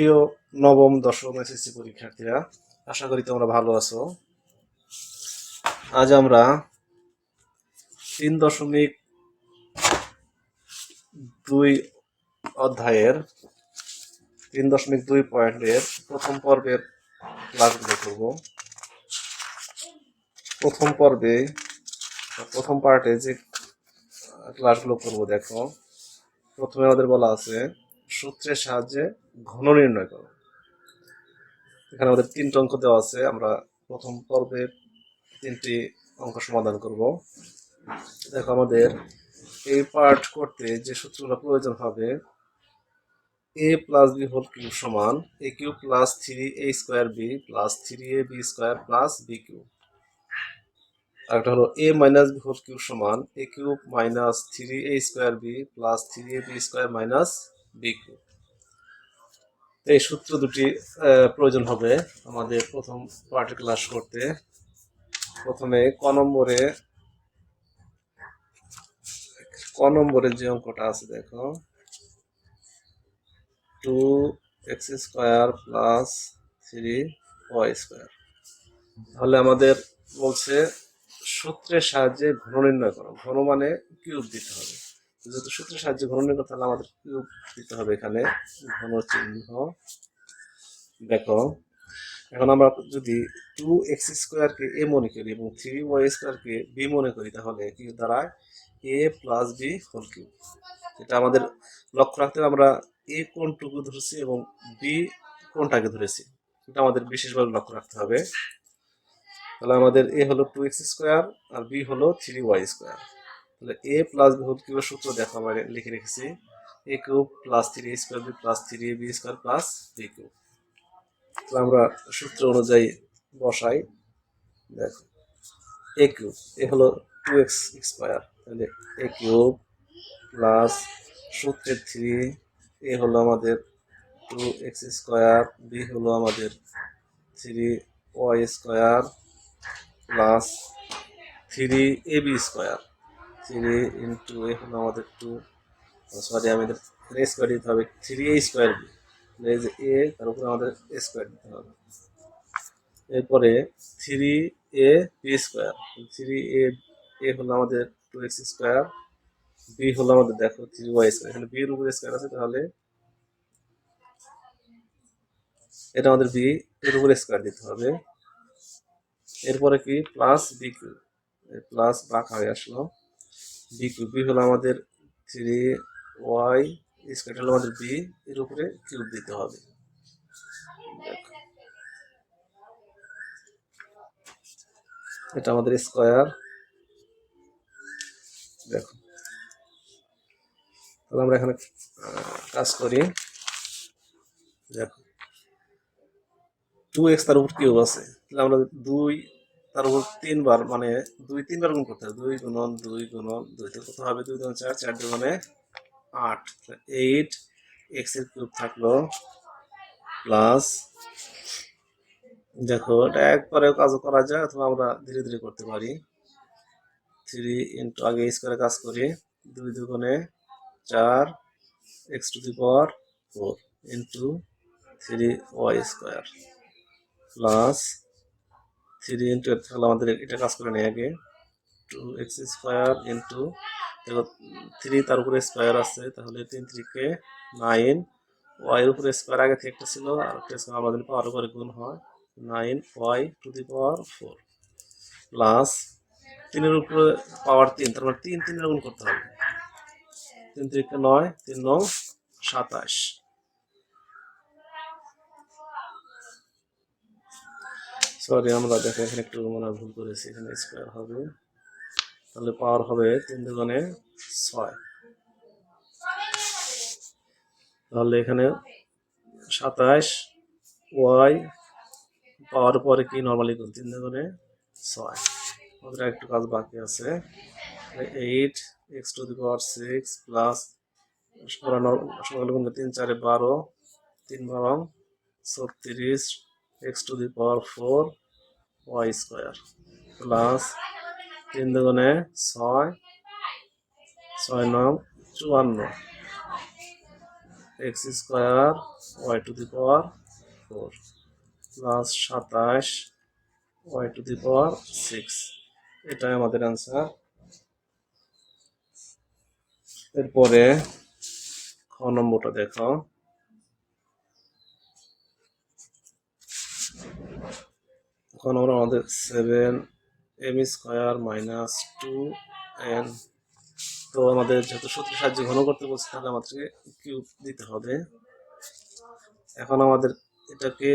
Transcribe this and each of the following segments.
প্রিয় নবম, দশম এসএসসি পরীক্ষার্থীরা, আশা করি তোমরা ভালো আছো। আজ আমরা তিন দশমিক দুই অধ্যায়ের, তিন দশমিক দুই পয়েন্টের প্রথম পর্বের ক্লাসগুলো করব। প্রথম পর্বে প্রথম পার্টে যে ক্লাসগুলো করব, দেখো। প্রথমে আমাদের বলা আছে সূত্রের সাহায্যে ঘন নির্ণয় করো। এখানে আমাদের তিনটা অঙ্ক দেওয়া আছে। আমরা প্রথম পর্বের তিনটি অঙ্ক সমাধান করব। দেখো আমাদের এই পার্ট করতে যে সূত্রগুলো প্রয়োজন হবে A plus B whole cube সমান A cube plus three A square B plus three A B square plus B cube আরেকটা হলো A minus B whole cube সমান A cube minus three A square B plus three A B square minus B cube এই সূত্র দুটি প্রয়োজন হবে আমাদের প্রথম পার্টি ক্লাস করতে। প্রথমে ক নম্বরে ক নম্বরে যে অঙ্কটা আছে দেখো। Two X square plus three Y square তাহলে আমাদের বলছে সূত্রের সাহায্যে ঘন নির্ণয় করো। ঘন মানে কিউব দিতে হবে। যেহেতু সূত্রের সাহায্যে ঘন নির্ণয় করতে হলে আমাদের দিতে হবে এখানে। ঘন চিহ্ন। দেখো, এখন আমরা যদি টু এক্স স্কোয়ারকে এ মনে করি এবং থ্রি ওয়াই স্কোয়ারকে বি মনে করি, তাহলে কি দাঁড়ায়? A plus B whole cube এটা আমাদের লক্ষ্য রাখতে আমরা এ কোনটুকু ধরেছি এবং বি কোনটাকে ধরেছি। এটা আমাদের বিশেষভাবে লক্ষ্য রাখতে হবে। তাহলে আমাদের এ হলো টু এক্স স্কোয়ার আর বি হলো থ্রি ওয়াই স্কোয়ার তাহলে এ প্লাস বি হোল কিউবের সূত্র দেখো আমরা লিখে রেখেছি। A cube plus three square b plus three a b square plus b cube তো আমরা সূত্র অনুযায়ী বসাই। দেখো এ কিউব এ হলো টু এক্স স্কোয়ার তাহলে এ কিউব প্লাস সূত্রের থ্রি এ হলো আমাদের টু এক্স স্কোয়ার বি হলো আমাদের three y square plus three a b square three into a হলো আমাদের টু সরি আমাদের স্কোয়ার দিতে হবে। থ্রি এ স্কোয়ার বি যে এ তার উপরে আমাদের স্কোয়ার দিতে হবে। এরপরে three a b square three a a হলো আমাদের টু এক্স স্কোয়ার বি হলো আমাদের দেখো থ্রি ওয়াই স্কোয়ার এখানে বি এর উপরে স্কোয়ার আছে, তাহলে এটা আমাদের বি এর উপরে স্কোয়ার দিতে হবে। এরপরে কি? প্লাস বি কিউ প্লাস বাঁকা হয়ে আসলো। বি কিউ বি হলো আমাদের থ্রি ওয়াই স্কোয়ার হলো আমাদের বি এর উপরে কিউব দিতে হবে। এটা আমাদের স্কোয়ার দেখো। তাহলে আমরা এখানে কাজ করি। দেখো। টু এক্স তার উপর কিউব আছে। তাহলে আমরা দুই তার উপর তিনবার মানে দুই, তিনবার গুণ করতে হবে। দুই গুণন দুই গুণন, দুই থেকে কত হবে? দুই গুণন চার চার দুগুণে আট। এইট এক্সের কিউব থাকল প্লাস দেখো, এটা একবারে কাজ করা যায়, অথবা আমরা ধীরে ধীরে করতে পারি। থ্রি ইন্টু আগে স্কোয়ারে কাজ করি। দুই দুগুণে চার x to the power four into three y square plus three into তাহলে আমাদের এটা কাজ করে নেই আগে। টু এক্স স্কোয়ার ইন্টু, দেখো, থ্রি তার উপরে স্কোয়ার আছে, তাহলে তিন থ্রিকে নাইন, ওয়াই এর উপরে স্কোয়ার আগে থেকে একটা ছিল, আর একটা স্কোয়ার আমাদের পাওয়ার উপরে গুণ হয়, nine, y to the power four, plus তিনের উপরে পাওয়ার তিন, তার মানে তিন তিনের গুণ করতে হবে। তিন তিরিকে নয়, তিন নং সাতাশ। সরি আমরা দেখো এখানে একটু মনে ভুল করেছি, এখানে স্কোয়ার হবে। তাহলে পাওয়ার হবে তিন দুগুণে ছয়। তাহলে এখানে সাতাশ ওয়াই পাওয়ার পরে কি নর্মালি গুণ তিন দুগুণে ছয়। আমাদের একটু কাজ বাকি আছে। Eight x to the power six plus তিন চারে বারো, তিন বারো ছত্রিশ x to the power four y square plus তিন দুগুণে ছয় ছয় নং চুয়ান্ন। X square y to the power four plus সাতাশ y to the power six এটাই আমাদের অ্যান্সার এরপরে খ নম্বরটা দেখো। খ নম্বর আমাদের seven m square minus two n তো আমাদের যেহেতু সূত্রের সাহায্যে ঘন করতে বলছে, তাহলে আমাদেরকে কিউব দিতে হবে। এখন আমাদের এটাকে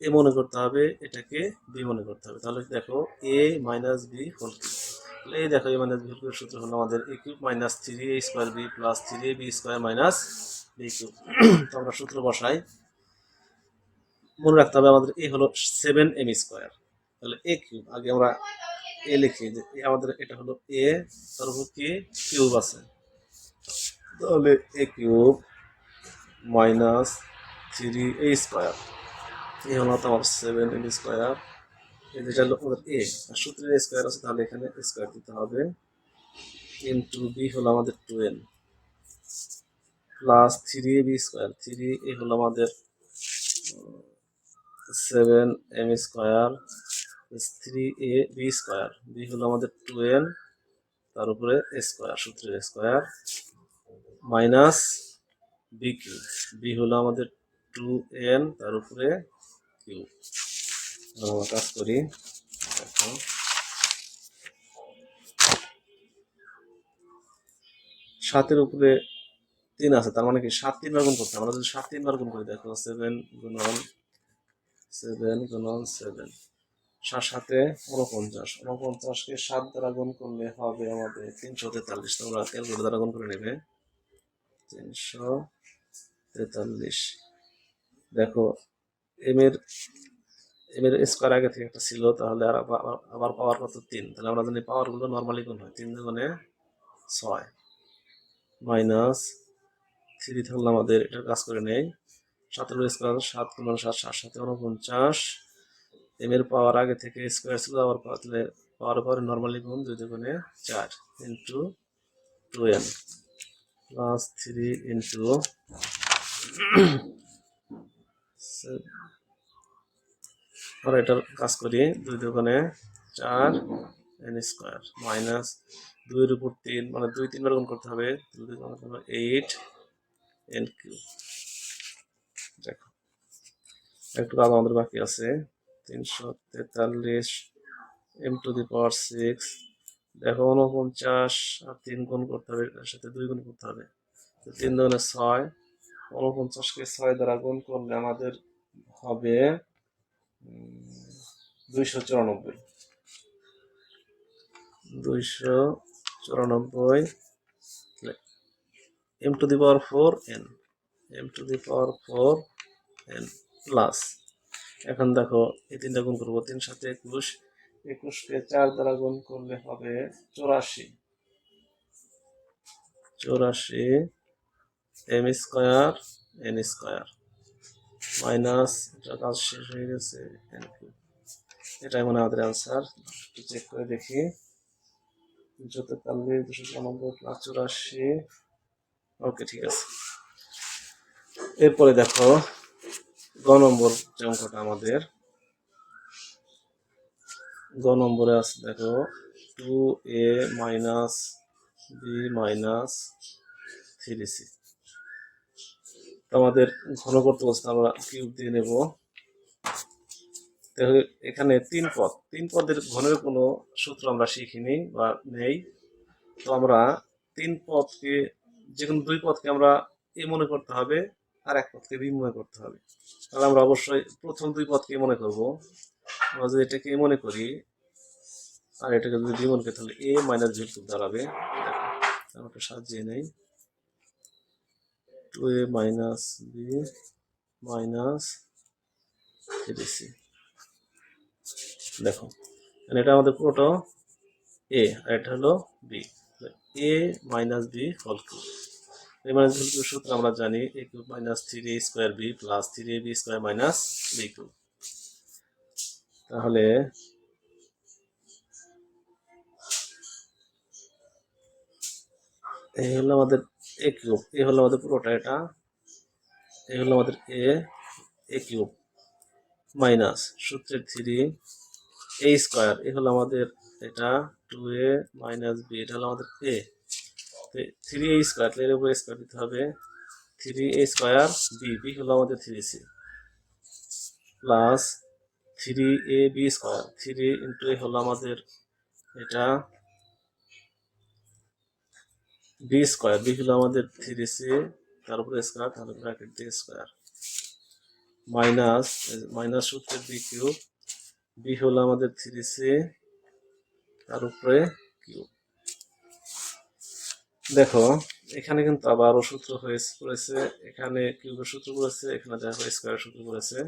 এ মনে করতে হবে, এটাকে বি মনে করতে হবে। তাহলে দেখো এ মাইনাস বি হোল তাহলে এই দেখো এ মাইনাস বি হোল সূত্র হলো আমাদের a cube minus three a square b plus three b square minus b cube তো আমরা সূত্র বসাই। মনে রাখতে হবে আমাদের এ হলো সেভেন এম স্কোয়ার তাহলে এ কিউব আগে আমরা এ লিখি যে আমাদের এটা হলো এ তার উপর কি? কিউব আছে। তাহলে a cube minus three a square. A হলো তোমার সেভেন এম স্কোয়ার। এই যেটা হলো আমাদের এ। আর সূত্রের স্কোয়ার আছে, তাহলে এখানে স্কোয়ার দিতে হবে। ইন্টু বি হলো আমাদের twelve. Plus three a b square. Three a হলো আমাদের seven m square. Three a b square. B হলো আমাদের টুয়েলভ, তার উপরে স্কোয়ার, সূত্রের square, minus b cube b হলো আমাদের টু এন, তার উপরে কিউ আমরা কাজ করি দেখো সাতের উপরে তিন আছে, তার মানে কি সাত তিনবার গুণ করতে আমরা যদি সাত তিনবার গুণ করি, দেখো সেভেন গুণন সেভেন গুণন সেভেন সাত সাথে উনপঞ্চাশ উনপঞ্চাশকে সাত দ্বারা গুণ করলে হবে আমাদের তিনশো তেতাল্লিশ। তোমরা ক্যালকুলেটর দ্বারা গুণ করে নেবে। তিনশো তেতাল্লিশ। দেখো এম এর এম এর স্কোয়ার আগে থেকে একটা ছিল, তাহলে আর আবার পাওয়ার কত? তিন। তাহলে আমরা জানি পাওয়ারগুলো নর্মালি গুণ হয়। তিন গুণে ছয়। মাইনাস থ্রি থাকলে আমাদের এটা কাজ করে নেই। সতেরো স্কোয়ার সাত গুণ সাত সাত সাথে উনপঞ্চাশ এম এর পাওয়ার আগে থেকে স্কোয়ার ছিল, আবার পাওয়ার পাওয়ার পরে নর্মালি গুণ দুই দুগুণে চার into two n plus three into আর এটার কাজ করি, দুই দুগুণে চার এন স্কোয়ার মাইনাস দুইয়ের উপর তিন মানে দুই তিনবার গুণ করতে হবে, দুই এইট এন কিউ দেখো, একটু কাজ আমাদের বাকি আছে। তিনশো তেতাল্লিশ, m to the power six, দেখো উনপঞ্চাশ আর তিন গুণ করতে হবে, এটার সাথে দুই গুণ করতে হবে। তো তিন দুগুণে ছয় উনপঞ্চাশকে ছয় দ্বারা গুণ করলে আমাদের হবে দুইশো চুরানব্বই। দুইশো চুরানব্বই m to the power four n, m to the power four n plus. এখন দেখো, এই তিনটা গুণ করব। তিন সাথে একুশ, একুশকে চার দ্বারা গুণ করলে হবে চৌরাশি। চৌরাশি, m square, n square. Minus, এটা কাজ শেষ হয়ে গেছে, এন এটাই মনে আমাদের অ্যান্সার। একটু চেক করে দেখি। তিনশো তেতাল্লিশ, দুশো চুরানব্বই প্লাস চৌরাশি। ওকে, ঠিক আছে। এরপরে দেখো গ নম্বর যে অঙ্কটা আমাদের। গ নম্বরে আছে, দেখো two a minus b minus three c আমাদের ঘন করতে বলছে আমরা কিউব দিয়ে নেব। তাহলে এখানে তিন পদ, তিন পদের ঘনের কোনো সূত্র আমরা শিখিনি বা নেই। তো আমরা তিন পদকে যে কোনো দুই পদকে আমরা এ মনে করতে হবে। আর এক পথকে বি মনে করতে হবে। তাহলে আমরা অবশ্যই প্রথম দুই পথকে মনে করব? আমরা যদি এটাকে মনে করি, আর এটাকে যদি বি মনে করি, তাহলে এ মাইনাস কিউব দাঁড়াবে। আমাকে সাজিয়ে নেই। Two a minus b minus c. দেখো এটা আমাদের পুরোটা এ, আর এটা হলো বি। এ মাইনাস বি হল কিউব। কিউব সূত্র আমরা জানি a cube minus three a square b plus three a b square minus b cube তাহলে এই হলো আমাদের এ কিউব এ হলো আমাদের পুরোটা এটা এই হলো আমাদের এ এ কিউব মাইনাস সূত্রের থ্রি এ স্কোয়ার এ হলো আমাদের এটা টু এ মাইনাস বি এটা হলো আমাদের এ থ্রি এ স্কোয়ার এর উপর স্কোয়ার দিতে হবে। Three a square b b হলো আমাদের three c plus three a b square three into a হলো আমাদের এটা। বি স্কোয়ার বি হলো আমাদের থ্রি সি তার উপরে স্কোয়ার তাহলে ব্র্যাকেট দিয়ে স্কোয়ার মাইনাস মাইনাস সূত্রের বি কিউব বি হলো আমাদের থ্রি সি তার উপরে কিউব দেখো, এখানে কিন্তু আবারও সূত্র হয়ে পড়েছে, এখানে কিউবের সূত্র পড়েছে, এখানে দেখো স্কোয়ারের সূত্র পড়েছে।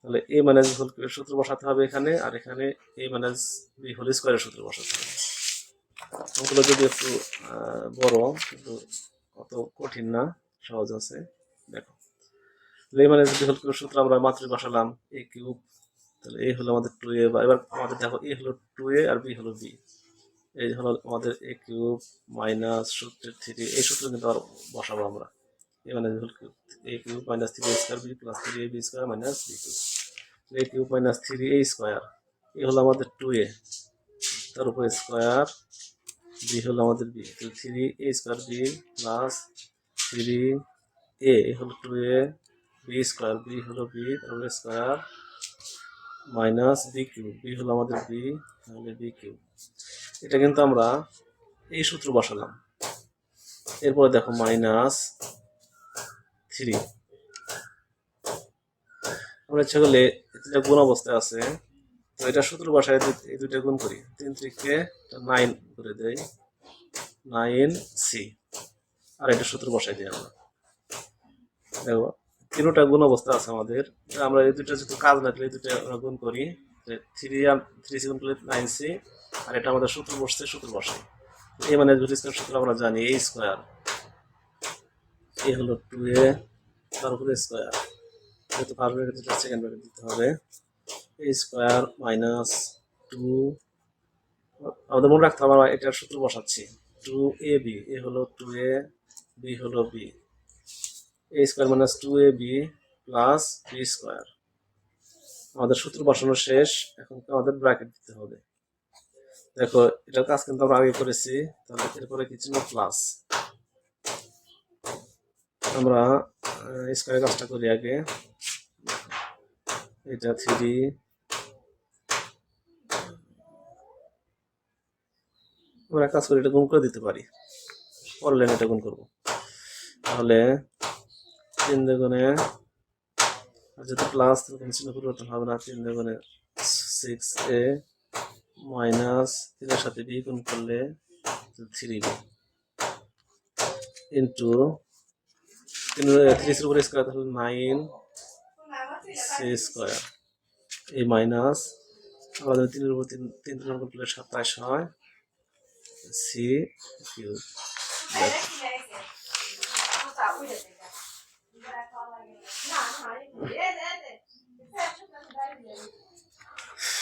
তাহলে এ মাইনাস হোল কিউবের সূত্র বসাতে হবে এখানে, আর এখানে এ মাইনাস বি হোল স্কোয়ারের সূত্র বসাতে হবে। ওগুলো যদি একটু বড়, কিন্তু অত কঠিন না, সহজ আছে। দেখো এ মাইনাস বি হোল কিউবের সূত্র আমরা মাত্র বসালাম এ কিউব তাহলে এ হলো আমাদের টু এ বা এবার আমাদের দেখো এ হলো টু এ আর বি হলো বি এই হলো আমাদের এ কিউব মাইনাস সূত্রের থ্রি এই সূত্র কিন্তু আবার বসাবো আমরা। A b whole cube a cube minus three square b plus three a b square minus b cube a cube minus three a square a হলো আমাদের টু এ তার উপর স্কোয়ার বি হলো আমাদের b three a square b plus three a হলো two a b square b হলো B তারপরে square minus b cube b হলো আমাদের বি তাহলে বি কিউব এটা কিন্তু আমরা এই সূত্র বসালাম। এরপরে দেখো মাইনাস থ্রি আমরা ইচ্ছা করলে এটা গুণ অবস্থায় আছে, তো এটা সূত্র বসায় এই দুইটা গুণ করি। তিন ত্রিকে নাইন করে দেই। নাইন সি আর এটা সূত্র বসাই দিই আমরা। দেখো, তিনটা গুণ অবস্থা আছে আমাদের। আমরা এই দুইটা যেহেতু কাজ লাগলে এই দুইটা আমরা গুণ করি। থ্রি থ্রি করলে নাইন সি আর এটা আমাদের সূত্র বসছে সূত্র বসাই এ মানে দুটি স্কোয়ার সূত্র, আমরা জানি এ স্কোয়ার এ হলো টু এ তার উপরে স্কোয়ার যেহেতু ফার্স্ট ব্র্যাকেট দিতে সেকেন্ড ব্র্যাকেট দিতে হবে। এ স্কোয়ার মাইনাস টু আমাদের মনে রাখতে হবে, আমরা এটার সূত্র বসাচ্ছি। টু এ বি এ হলো টু এ বি হলো b a square minus two a b plus b square আমাদের সূত্র বসানো শেষ, এখন আমাদের ব্র্যাকেট দিতে হবে। দেখো, এটার কাজ কিন্তু আমরা আগে করেছি, তাহলে এরপরে কি ছিল প্লাস আমরা স্কোয়ারের কাজটা করি আগে। এটা থ্রি আমরা কাজ করি, এটা গুণ করে দিতে পারি। পরের এটা গুণ করব। তাহলে তিন দুগুণে যেহেতু প্লাস কোনো চিহ্ন পরিবর্তন হবে না, তিন দুগুণে সিক্স এ মাইনাস তিনের সাথে বি গুণ করলে থ্রি বি ইন্টু তিন থ্রি উপর স্কোয়ার তাহলে নাইন সি স্কোয়ার এই মাইনাস আমাদের তিনের উপর তিন তিন গুণ করলে সাতাশ হয় সি কিউব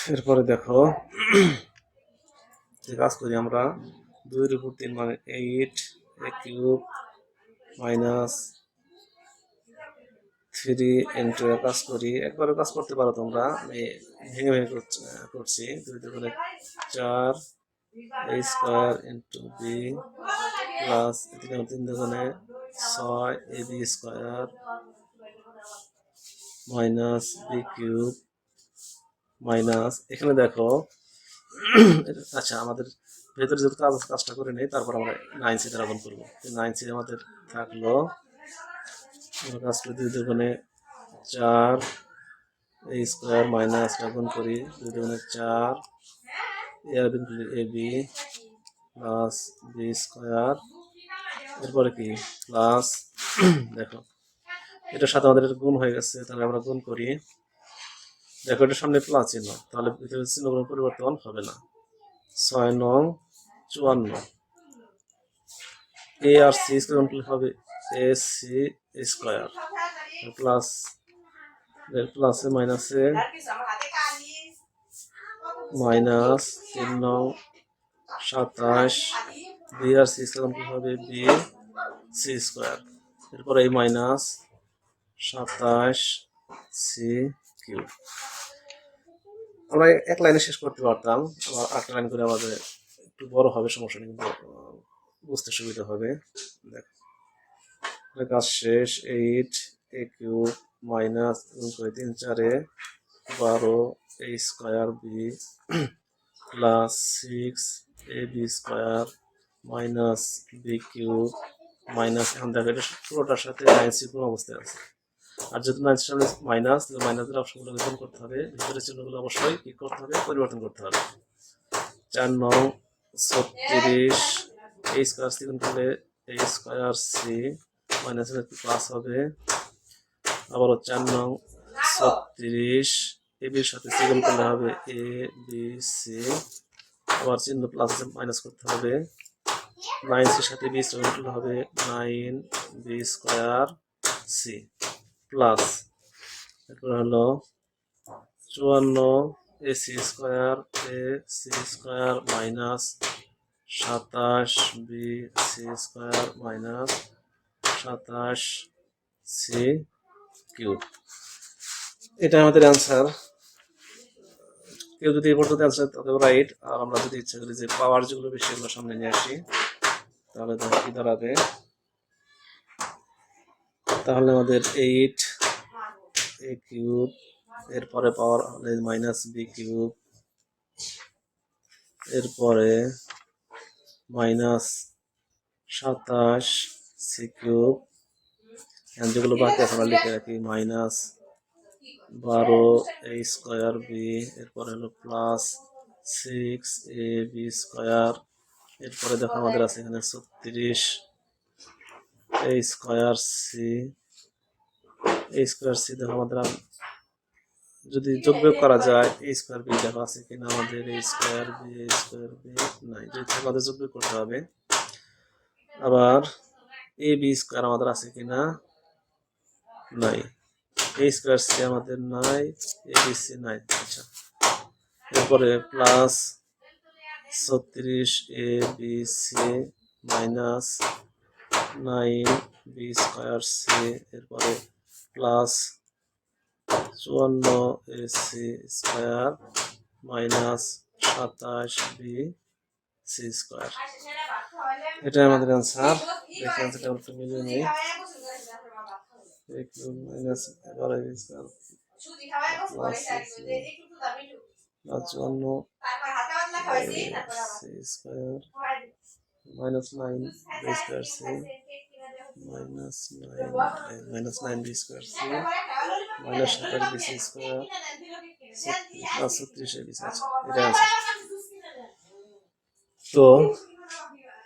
এরপরে দেখো, যে কাজ করি আমরা, দুইয়ের উপর তিন মানে eight cube minus three into কাজ করি। একবারে কাজ করতে পারো তোমরা আমি ভেঙে ভেঙে করছি- করছি। দুই দুগুণে চার a square into b plus তিন তিন দুগুণে ছয় a b square minus b cube minus, এখানে দেখো আচ্ছা আমাদের ভেতরে যেহেতু কাজ, কাজটা করে নেই, তারপর আমরা নাইন সি দ্বারা গুণ করব নাইন সি আমাদের থাকল কাজ দুই দুগুণে চার এ স্কোয়ার মাইনাস গুণ করি, দুই দুগুণে চার এ আর গুণ করি a b plus b square এরপরে কি? প্লাস দেখো এটার সাথে আমাদের গুণ হয়ে গেছে, তাহলে আমরা গুণ করি দেখো এটার সামনে প্লাস চিহ্ন। তাহলে ভিতরে চিহ্নগুলো পরিবর্তন হবে না। ছয় নং চুয়ান্ন। এ আর সি স্কোয়ার গুণ হবে? A C square. প্লাস এর প্লাসে মাইনাসে মাইনাস তিন নং সাতাশ। বি আর সি স্কোয়ার গুণ হবে? B c square. এরপরে এই মাইনাস সাতাশ সি কিউ। আমরা এক লাইনে শেষ করতে পারতাম, আবার আট লাইন করে আমাদের একটু বড় হবে, সমস্যা কিন্তু বুঝতে সুবিধা হবে। দেখো কাজ শেষ এইট এ কিউ মাইনাস করে তিন চারে বারো a square b plus six a b square minus b cube minus এখন এটা পুরোটার সাথে নাইন সি কোনো অবস্থায় আছে। আর যেহেতু নাইন সামনে মাইনাস মাইনাসের অপশনগুলো নির্ধারণ করতে হবে। ভিতরের চিহ্নগুলো অবশ্যই কি করতে হবে, পরিবর্তন করতে হবে। চার নং ছত্রিশ এই স্কোয়ার সি গুণ করলে এই স্কোয়ার সি মাইনাস প্লাস হবে। আবারও চার নং ছত্রিশ এ বির সাথে সি গুণ করলে হবে এ বি সি আবার চিহ্ন প্লাস মাইনাস করতে হবে। নাইন সির সাথে বি স্কোয়ার করলে হবে nine b square c plus এরপর হলো চুয়ান্ন a c square a c square minus সাতাশ বি সি স্কোয়ার মাইনাস সাতাশ সি কিউব। এটা আমাদের অ্যান্সার। কেউ যদি এই পর্যন্ত অ্যান্সার তবে রাইট। আর আমরা যদি ইচ্ছা করি যে পাওয়ার যেগুলো বেশি সামনে নিয়ে আসি, তাহলে কি দাঁড়াবে? তাহলে আমাদের এইট এ কিউব এরপরে পাওয়ার হলে মাইনাস বি কিউব এরপরে মাইনাস সাতাশ সি কিউব যেগুলো বাকি আছে আমরা লিখে রাখি মাইনাস বারো এ স্কোয়ার বি এরপরে হলো plus six a b square এরপরে দেখো আমাদের আছে এখানে ছত্রিশ a square c a square c দেখো আমাদের যদি যোগ বিয়োগ করা যায় এ স্কোয়ার বি দেখো আছে কিনা আমাদের a square b a square b নাই যদি আমাদের যোগ বিয়োগ করতে হবে। আবার এ বি স্কোয়ার আমাদের আছে কিনা? নাই। এ স্কোয়ার সি আমাদের নাই এ বি সি নাই। আচ্ছা এরপরে প্লাস ছত্রিশ a b c minus nine b square c, এরপরে প্লাস চুয়ান্ন এ সি স্কোয়ার মাইনাস সাতাশ বি সি স্কোয়ার এটা আমাদের অ্যান্সার দেখি মাইনাস এগারো বি চুয়ান্ন c square minus nine square c minus nine minus nine b square c minus সাতাশ B C square plus ছত্রিশ বি সি এটা আছে তো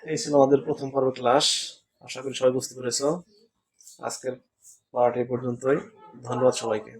এই ছিল আমাদের প্রথম পর্ব ক্লাস আশা করি সবাই বুঝতে পেরেছ। আজকের পার্ট এই পর্যন্তই। ধন্যবাদ সবাইকে।